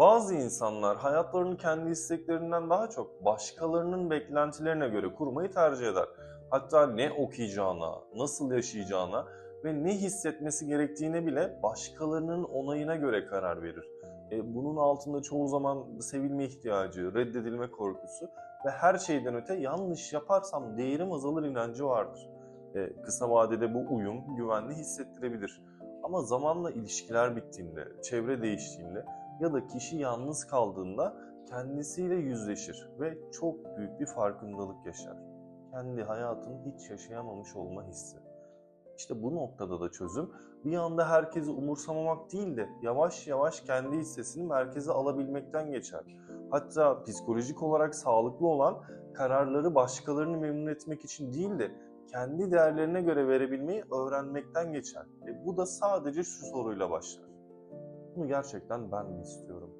Bazı insanlar hayatlarını kendi isteklerinden daha çok başkalarının beklentilerine göre kurmayı tercih eder. Hatta ne okuyacağına, nasıl yaşayacağına ve ne hissetmesi gerektiğine bile başkalarının onayına göre karar verir. E, bunun altında çoğu zaman sevilme ihtiyacı, reddedilme korkusu ve her şeyden öte yanlış yaparsam değerim azalır inancı vardır. E, kısa vadede bu uyum güvenli hissettirebilir. Ama zamanla ilişkiler bittiğinde, çevre değiştiğinde ya da kişi yalnız kaldığında kendisiyle yüzleşir ve çok büyük bir farkındalık yaşar. Kendi hayatını hiç yaşayamamış olma hissi. İşte bu noktada da çözüm bir anda herkesi umursamamak değil de yavaş yavaş kendi hissesini merkeze alabilmekten geçer. Hatta psikolojik olarak sağlıklı olan kararları başkalarını memnun etmek için değil de kendi değerlerine göre verebilmeyi öğrenmekten geçer. E bu da sadece şu soruyla başlar. Bunu gerçekten ben mi istiyorum?